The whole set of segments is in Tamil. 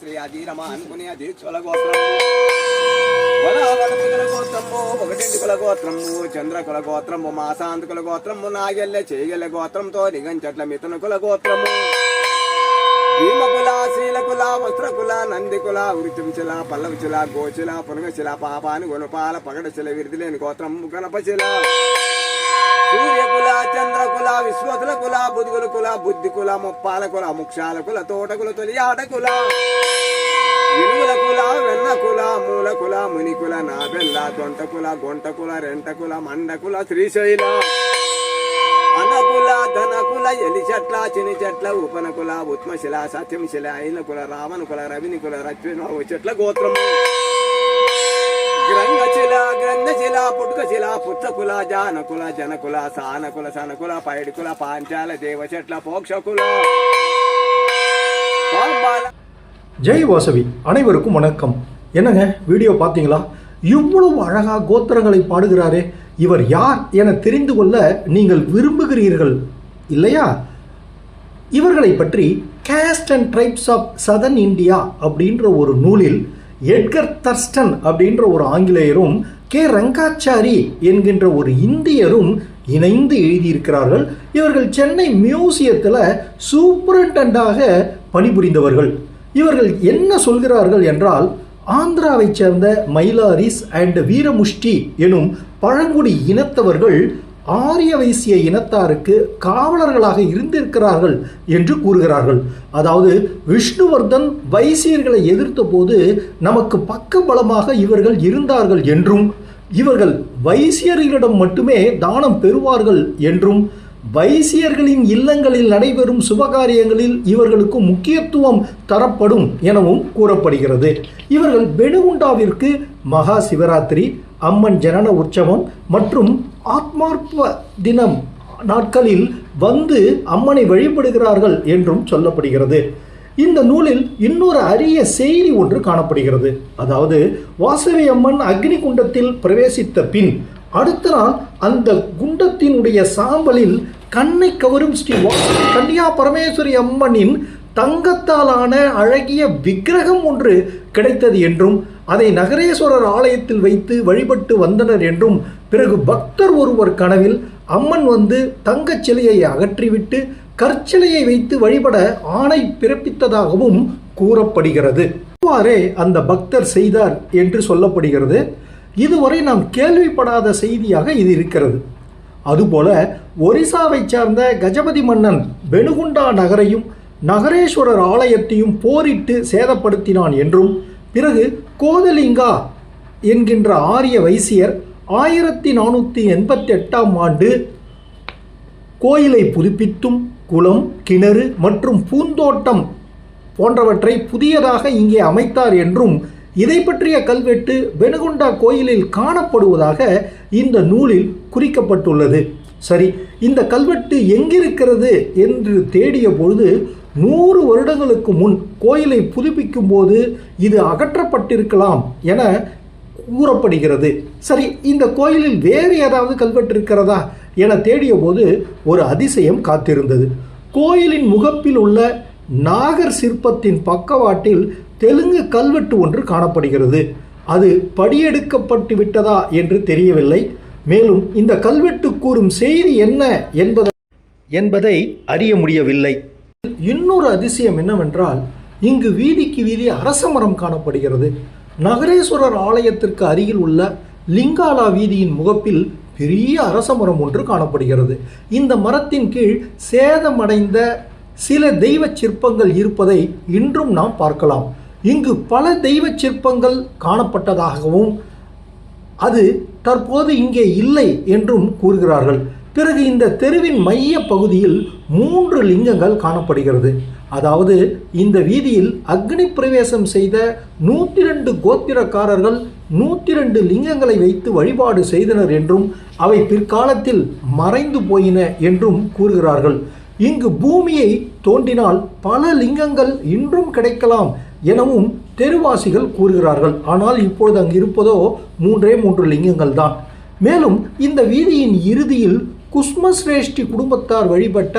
శ్రీయాధీరమా అనుకునే దీక్షల గోత్రము వరావనముల గోత్రము ఒకటింటి కుల గోత్రము చంద్ర కుల గోత్రము మాసాంత కుల గోత్రము నాగెల్ల చేయగల గోత్రంతో నిగంచట్ల మిథున కుల గోత్రము భీమకుల శీలకుల వస్త్రకుల నందికుల వృత్తించుల పల్లవిచుల గోచుల పునగశిల పాపాను గుణపాల పగడశిల విరిదిలేని గోత్రం గణపశిల సూర్యకుల చంద్రకుల విశ్వతుల కుల బుద్ధుల కుల బుద్ధి కుల ముప్పాల కుల ముక్షాల కుల తోటకుల తొలి ఆటకుల వినుగుల కుల వెన్న కుల మూల కుల మునికుల నాబెల్ల దొంటకుల గొంటకుల రెంటకుల మండకుల శ్రీశైల. అనకుల ధనకుల ఎలి చెట్ల చిని చెట్ల ఉపనకుల ఉత్మశిల సత్యంశిల ఐనకుల రావణకుల రవినికుల రత్న చెట్ల గోత్రము. గ్రంథశిల గ్రంథశిల పుట్టుకశిల పుచ్చకుల జానకుల జనకుల సానకుల సనకుల పైడికుల పాంచాల దేవచెట్ల పోక్షకుల పాంబాల ஜெய் வாசவி அனைவருக்கும் வணக்கம் என்னங்க வீடியோ பார்த்தீங்களா இவ்வளவு அழகா கோத்திரங்களை பாடுகிறாரே இவர் யார் என தெரிந்து கொள்ள நீங்கள் விரும்புகிறீர்கள் இல்லையா இவர்களை பற்றி caste and tribes of southern India அப்படின்ற ஒரு நூலில் எட்கர் தர்ஸ்டன் அப்படின்ற ஒரு ஆங்கிலேயரும் கே. ரங்காச்சாரி என்கின்ற ஒரு இந்தியரும் இணைந்து எழுதியிருக்கிறார்கள். இவர்கள் சென்னை மியூசியத்தில் சூப்பரண்டாக பணிபுரிந்தவர்கள். இவர்கள் என்ன சொல்கிறார்கள் என்றால் ஆந்திராவைச் சேர்ந்த மயிலாரிஸ் அண்ட் வீரமுஷ்டி எனும் பழங்குடி இனத்தவர்கள் ஆரிய வைசிய இனத்தாருக்கு காவலர்களாக இருந்திருக்கிறார்கள் என்று கூறுகிறார்கள். அதாவது விஷ்ணுவர்தன் வைசியர்களை எதிர்த்த போது நமக்கு பக்க பலமாக இவர்கள் இருந்தார்கள் என்றும் இவர்கள் வைசியர்களிடம் மட்டுமே தானம் பெறுவார்கள் என்றும் வைசியர்களின் இல்லங்களில் நடைபெறும் சுபகாரியங்களில் இவர்களுக்கு முக்கியத்துவம் தரப்படும் எனவும் கூறப்படுகிறது. இவர்கள் பெனுகுண்டாவிற்கு மகா சிவராத்திரி அம்மன் ஜனன உற்சவம் மற்றும் ஆத்மார்ப்ப தினம் நாட்களில் வந்து அம்மனை வழிபடுகிறார்கள் என்றும் சொல்லப்படுகிறது. இந்த நூலில் இன்னொரு அரிய செய்தி ஒன்று காணப்படுகிறது. அதாவது வாசவி அம்மன் அக்னி குண்டத்தில் பிரவேசித்த பின் அடுத்த நாள் அந்த குண்டத்தினுடைய சாம்பலில் கண்ணை கவரும் ஸ்ரீ வாசவி கன்னியா பரமேஸ்வரி அம்மனின் தங்கத்தாலான அழகிய விக்கிரகம் ஒன்று கிடைத்தது என்றும் அதை நகரேஸ்வரர் ஆலயத்தில் வைத்து வழிபட்டு வந்தனர் என்றும் பிறகு பக்தர் ஒருவர் கனவில் அம்மன் வந்து தங்கச் சிலையை அகற்றிவிட்டு கற்சிலையை வைத்து வழிபட ஆணை பிறப்பித்ததாகவும் கூறப்படுகிறது. இவ்வாறே அந்த பக்தர் செய்தார் என்று சொல்லப்படுகிறது. இதுவரை நாம் கேள்விப்படாத செய்தியாக இது இருக்கிறது. அதுபோல ஒரிசாவை சார்ந்த கஜபதி மன்னன் பெனுகுண்டா நகரையும் நகரேஸ்வரர் ஆலயத்தையும் போரிட்டு சேதப்படுத்தினான் என்றும் பிறகு கோதலிங்கா என்கின்ற ஆரிய வைசியர் ஆயிரத்தி நானூற்றி எண்பத்தி எட்டாம் ஆண்டு கோயிலை புதுப்பித்தும் குளம் கிணறு மற்றும் பூந்தோட்டம் போன்றவற்றை புதியதாக இங்கே அமைத்தார் என்றும் இதை பற்றிய கல்வெட்டு பெனுகுண்டா கோயிலில் காணப்படுவதாக இந்த நூலில் குறிக்கப்பட்டுள்ளது. சரி இந்த கல்வெட்டு எங்கிருக்கிறது என்று தேடிய பொழுது நூறு வருடங்களுக்கு முன் கோயிலை புதுப்பிக்கும் போது இது அகற்றப்பட்டிருக்கலாம் என கூறப்படுகிறது. சரி இந்த கோயிலில் வேறு ஏதாவது கல்வெட்டு இருக்கிறதா என தேடிய போது ஒரு அதிசயம் காத்திருந்தது. கோயிலின் முகப்பில் உள்ள நாகர் சிற்பத்தின் பக்கவாட்டில் தெலுங்கு கல்வெட்டு ஒன்று காணப்படுகிறது. அது படியெடுக்கப்பட்டு விட்டதா என்று தெரியவில்லை. மேலும் இந்த கல்வெட்டு கூறும் செய்தி என்ன என்பதை என்பதை அறிய முடியவில்லை. இன்னொரு அதிசயம் என்னவென்றால் இங்கு வீதிக்கு வீதி அரச மரம் காணப்படுகிறது. நகரேஸ்வரர் ஆலயத்திற்கு அருகில் உள்ள லிங்காலா வீதியின் முகப்பில் பெரிய அரச மரம் ஒன்று காணப்படுகிறது. இந்த மரத்தின் கீழ் சேதமடைந்த சில தெய்வ சிற்பங்கள் இருப்பதை இன்றும் நாம் பார்க்கலாம். இங்கு பல தெய்வ சிற்பங்கள் காணப்பட்டதாகவும் அது தற்போது இங்கே இல்லை என்றும் கூறுகிறார்கள். பிறகு இந்த தெருவின் மைய பகுதியில் மூன்று லிங்கங்கள் காணப்படுகிறது. அதாவது இந்த வீதியில் அக்னி பிரவேசம் செய்த நூற்றி ரெண்டு கோத்திரக்காரர்கள் நூற்றி ரெண்டு லிங்கங்களை வைத்து வழிபாடு செய்தனர் என்றும் அவை பிற்காலத்தில் மறைந்து போயின என்றும் கூறுகிறார்கள். இங்கு பூமியை தோண்டினால் பல லிங்கங்கள் இன்றும் கிடைக்கலாம் எனவும் தெருவாசிகள் கூறுகிறார்கள். ஆனால் இப்பொழுது அங்கு இருப்பதோ மூன்றே மூன்று லிங்கங்கள் தான் மேலும் இந்த வீதியின் இறுதியில் குஸ்மஸ்ரேஷ்டி குடும்பத்தார் வழிபட்ட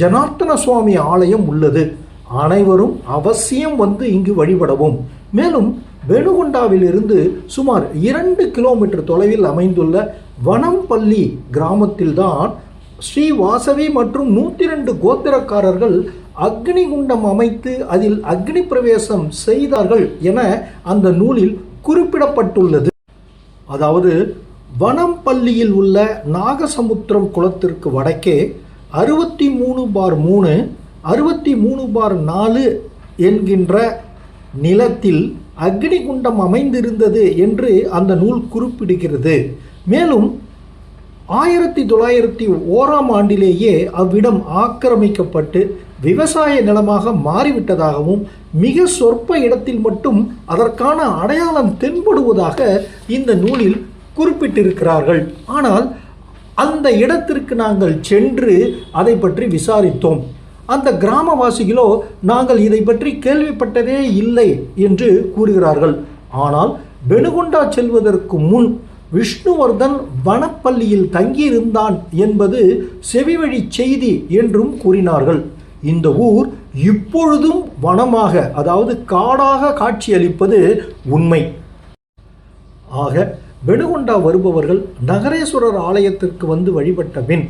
ஜனார்த்தன சுவாமி ஆலயம் உள்ளது. அனைவரும் அவசியம் வந்து இங்கு வழிபடவும். மேலும் வெணுகொண்டாவிலிருந்து சுமார் இரண்டு கிலோமீட்டர் தொலைவில் அமைந்துள்ள வனம்பள்ளி கிராமத்தில்தான் ஸ்ரீ வாசவி மற்றும் நூற்றி ரெண்டு கோத்திரக்காரர்கள் அக்னி குண்டம் அமைத்து அதில் அக்னி பிரவேசம் செய்தார்கள் என அந்த நூலில் குறிப்பிடப்பட்டுள்ளது. அதாவது வனம்பள்ளியில் உள்ள நாகசமுத்திரம் குளத்திற்கு வடக்கே அறுபத்தி மூணு பார் மூணு அறுபத்தி மூணு பார் நாலு என்கின்ற நிலத்தில் அக்னி குண்டம் அமைந்திருந்தது என்று அந்த நூல் குறிப்பிடுகிறது. மேலும் ஆயிரத்தி தொள்ளாயிரத்தி ஓராம் ஆண்டிலேயே அவ்விடம் ஆக்கிரமிக்கப்பட்டு விவசாய நிலமாக மாறிவிட்டதாகவும் மிக சொற்ப இடத்தில் மட்டும் அதற்கான அடையாளம் தென்படுவதாக இந்த நூலில் குறிப்பிட்டிருக்கிறார்கள். ஆனால் அந்த இடத்திற்கு நாங்கள் சென்று அதை பற்றி விசாரித்தோம். அந்த கிராமவாசிகளோ நாங்கள் இதை பற்றி கேள்விப்பட்டதே இல்லை என்று கூறுகிறார்கள். ஆனால் பெனுகொண்டா செல்வதற்கு முன் விஷ்ணுவர்தன் வனப்பள்ளியில் தங்கியிருந்தான் என்பது செவிவழி செய்தி என்றும் கூறினார்கள். இந்த ஊர் இப்பொழுதும் வனமாக அதாவது காடாக காட்சியளிப்பது உண்மை. ஆக வெணுகொண்டா வருபவர்கள் நகரேஸ்வரர் ஆலயத்திற்கு வந்து வழிபட்ட பின்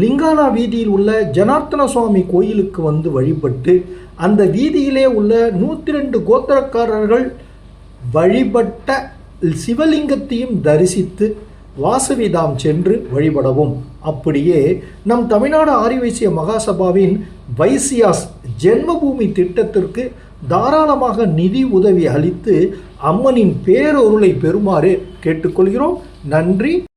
லிங்காலா வீதியில் உள்ள ஜனார்த்தன சுவாமி கோயிலுக்கு வந்து வழிபட்டு அந்த வீதியிலே உள்ள நூற்றி ரெண்டு கோத்திரக்காரர்கள் வழிபட்ட சிவலிங்கத்தையும் தரிசித்து வாசவிதாம் சென்று வழிபடவும். அப்படியே நம் தமிழ்நாடு ஆரிவைசிய மகாசபாவின் வைசியாஸ் ஜென்மபூமி திட்டத்திற்கு தாராளமாக நிதி உதவி அளித்து அம்மனின் பேரொருளை பெறுமாறு கேட்டுக்கொள்கிறோம். நன்றி.